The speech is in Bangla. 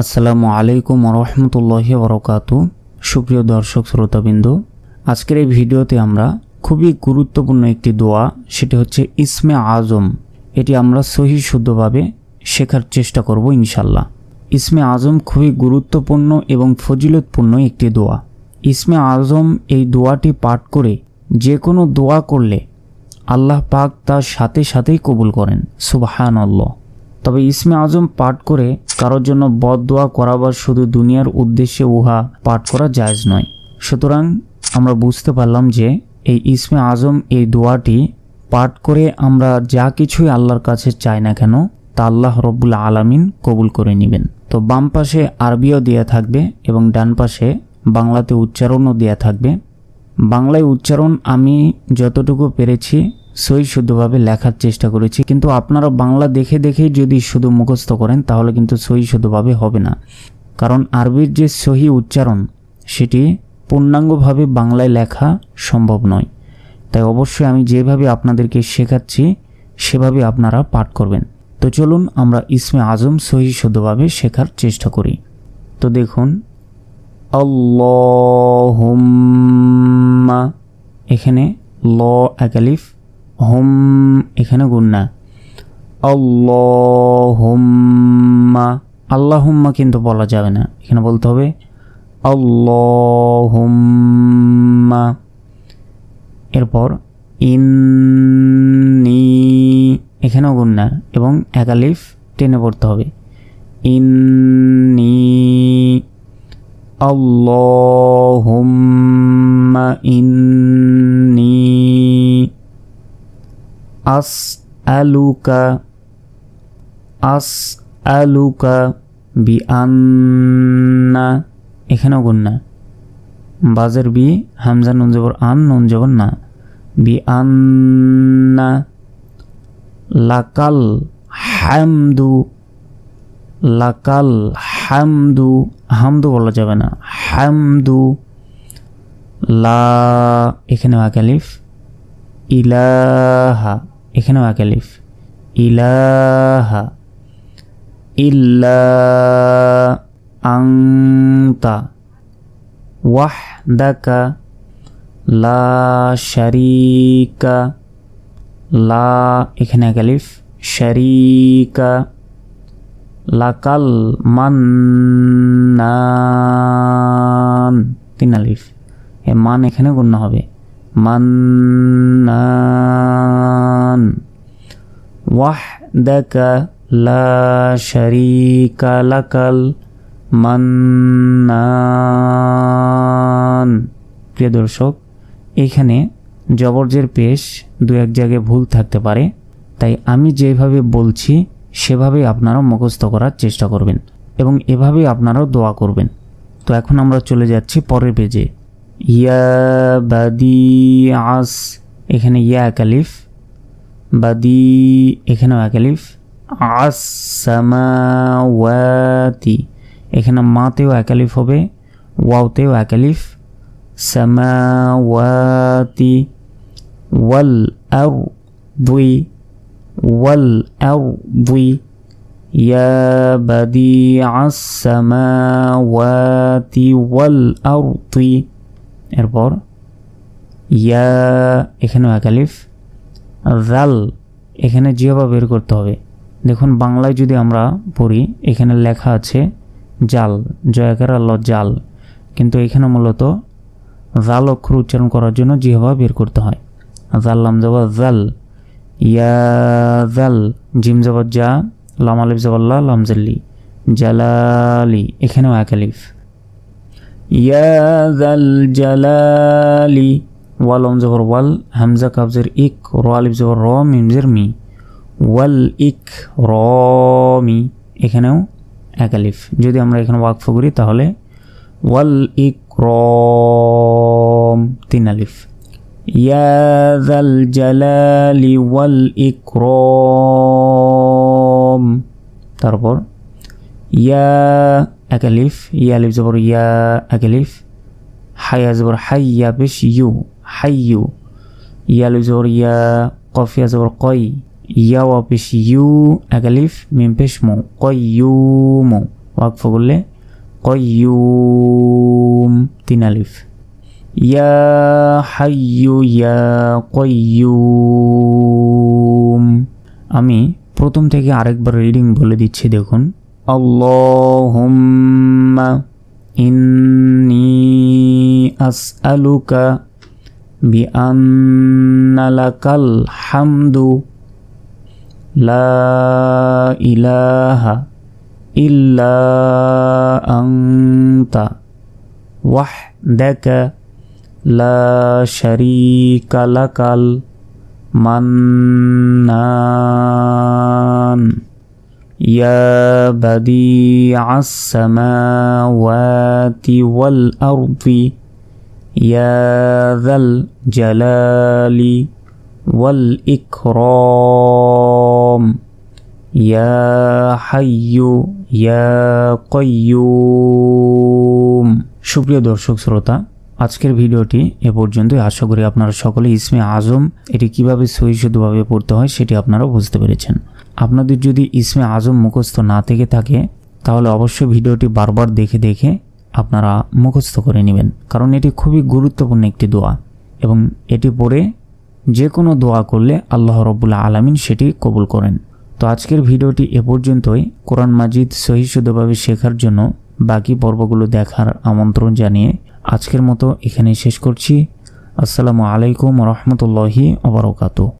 আসসালামু আলাইকুম রহমতুল্লাহি বরকাতু সুপ্রিয় দর্শক, শ্রোতাবৃন্দ, আজকের এই ভিডিওতে আমরা খুবই গুরুত্বপূর্ণ একটি দোয়া, সেটি হচ্ছে ইসমে আজম। এটি আমরা সহি শুদ্ধভাবে শেখার চেষ্টা করব ইনশাল্লাহ ইসমে আজম খুবই গুরুত্বপূর্ণ এবং ফজিলতপূর্ণ একটি দোয়া। ইসমে আজম এই দোয়াটি পাঠ করে যে কোনো দোয়া করলে আল্লাহ পাক তার সাথে সাথেই কবুল করেন। সুবাহান আল্লাহ তবে ইসমে আজম পাঠ করে কারোর জন্য বদদোয়া করা বা শুধু দুনিয়ার উদ্দেশ্যে উহা পাঠ করা জায়জ নয়। সুতরাং আমরা বুঝতে পারলাম যে এই ইসমে আজম এই দোয়াটি পাঠ করে আমরা যা কিছুই আল্লাহর কাছে চাই না কেন, তা আল্লাহ রব্বুল আলামিন কবুল করে নেবেন। তো বাম পাশে আরবিও দেয়া থাকবে এবং ডান পাশে বাংলাতে উচ্চারণও দেয়া থাকবে। বাংলায় উচ্চারণ আমি যতটুকু পেরেছি সই শুদ্ধভাবে লেখার চেষ্টা করেছি। কিন্তু আপনারা বাংলা দেখে দেখেই যদি শুধু মুখস্থ করেন, তাহলে কিন্তু সহি শুদ্ধভাবে হবে না। কারণ আরবির যে সহি উচ্চারণ, সেটি পূর্ণাঙ্গভাবে বাংলায় লেখা সম্ভব নয়। তাই অবশ্যই আমি যেভাবে আপনাদেরকে শেখাচ্ছি, সেভাবে আপনারা পাঠ করবেন। তো চলুন আমরা ইসমে আজম সহি শুদ্ধভাবে শেখার চেষ্টা করি। তো দেখুন, আল্লাহুম্মা, এখানে ল একালিফ হোম, এখানে গুন্না আল্লাহুম্মা আল্লাহুম্মা কিন্তু বলা যাবে না। এখানে বলতে হবে, আল্লাহুম্মা। এরপর, ইন্নি, এখানেও গুন্না এবং একালিফ টেনে পড়তে হবে। ইন্নি, আল্লাহুম্মা, ইন্নি। আস আলুকা আস আলুকা বি আন্না এখানেও গুন্না বাজের বি, হামজা নুন জবর আন, নুন জবর না। বি আন্না লাকাল হামদু লাকাল হামদু হামদু বলা যাবে না। হামদু, লা, এখানেও একালিফ ইলাহা। এখানেও একালিফ ইলাহা ইল্লা আংতা ওয়াহদাকা লা শারিকা লা এখানে একালিফ শারিকা লাকাল মান্নান। তিন আলিফ। এ মান এখানে গণ্য হবে। মান্নান। ওয়াহদাকা লা শারিকা লাকাল মান্নান। প্রিয় দর্শক, এখানে জবরজের পেশ দু এক জায়গায় ভুল থাকতে পারে, তাই আমি যেভাবে বলছি, সেভাবেই আপনারা মুখস্থ করার চেষ্টা করবেন এবং এভাবেই আপনারাও দোয়া করবেন। তো এখন আমরা চলে যাচ্ছি পরের পেজে। ইয়া বাদি আস এখানে ইয়া একালিফ বাদি এখানেও একালিফ আস সামাওয়াতি এখানে মাতেও একালিফ হবে ওয়াওতেও একালিফ সামাওয়াতি ওয়াল আর দুই والأرض يا بديع السماوات والأرض এরপর, ইয়া এখানেও একালিফ জাল এখানে জিহবা বের করতে হবে। দেখুন, বাংলায় যদি আমরা পড়ি, এখানে লেখা আছে জাল, জয়াকার আল্লাহ জাল। কিন্তু এখানে মূলত জাল অক্ষর উচ্চারণ করার জন্য জিহবা বের করতে হয়। জাল্লাম যাবা জাল ইয়াজাল জিম জবর জা লাম আলিফ জবল্লা লামজাল্লি জালালি। এখানেও এক ইয়া জাল জালালি, ওয়াল অম জবর ওয়াল, হামজা কাবজের ইক, র আলিফ জবর র মিমজের মি। ওয়াল ইক র মি, এখানেও এক আলিফ। যদি আমরা এখানে ওয়াকফ করি তাহলে ওয়াল ইক র তিন আলিফ। ইয়া জাল জালালি, ওয়াল ইক র তারপর ইয়া একালিফ ইয়া আলিফ জবর ইয়া একালিফ হাইয়া জবর হাইয়া পেশ ইউ হাইয়ু ইয়া আলিফ জবর ইয়া কফিয়া জবর কই ইয়া ওয়া পেশ ইউ একালিফ মিম পেশ মো কই ইউ মো ওয়াকফ করলে কয়ুম তিন আলিফ ইয়া হাইয়ু ইয়া কয়ুম আমি প্রথম থেকে আরেকবার রিডিং বলে দিচ্ছি দেখুন আল্লাহুম্মা ইন্নি আসআলুকা বিআন্না লাকাল হামদু লা ইলাহা ইল্লা আনতা ওয়াহদাকা লা শারীকা লাকাল মান্নান يا بديع السماوات والأرض يا ذا الجلال والإكرام يا حي يا قيوم সুপ্রিয় দর্শক শ্রোতা আজকের ভিডিওটি এ পর্যন্তই আশা করি আপনারা সকলে ইসমে আজম এটি কিভাবে সহিষ্ণুভাবে পড়তে হয় সেটি আপনারা বুঝতে পেরেছেন আপনাদের যদি ইসমে আজম মুখস্থ না থেকে থাকে, তাহলে অবশ্যই ভিডিওটি বারবার দেখে দেখে আপনারা মুখস্থ করে নেবেন। কারণ এটি খুবই গুরুত্বপূর্ণ একটি দোয়া। এবং এটি পড়ে যে কোনো দোয়া করলে আল্লাহ রব্বুল্লাহ আলামিন সেটি কবুল করেন। তো আজকের ভিডিওটি এ পর্যন্তই। কোরআন মাজিদ সহিশুদ্ধভাবে শেখার জন্য বাকি পর্বগুলো দেখার আমন্ত্রণ জানিয়ে আজকের মতো এখানে শেষ করছি। আসসালামু আলাইকুম রহমতুল্লাহি অবরকাতু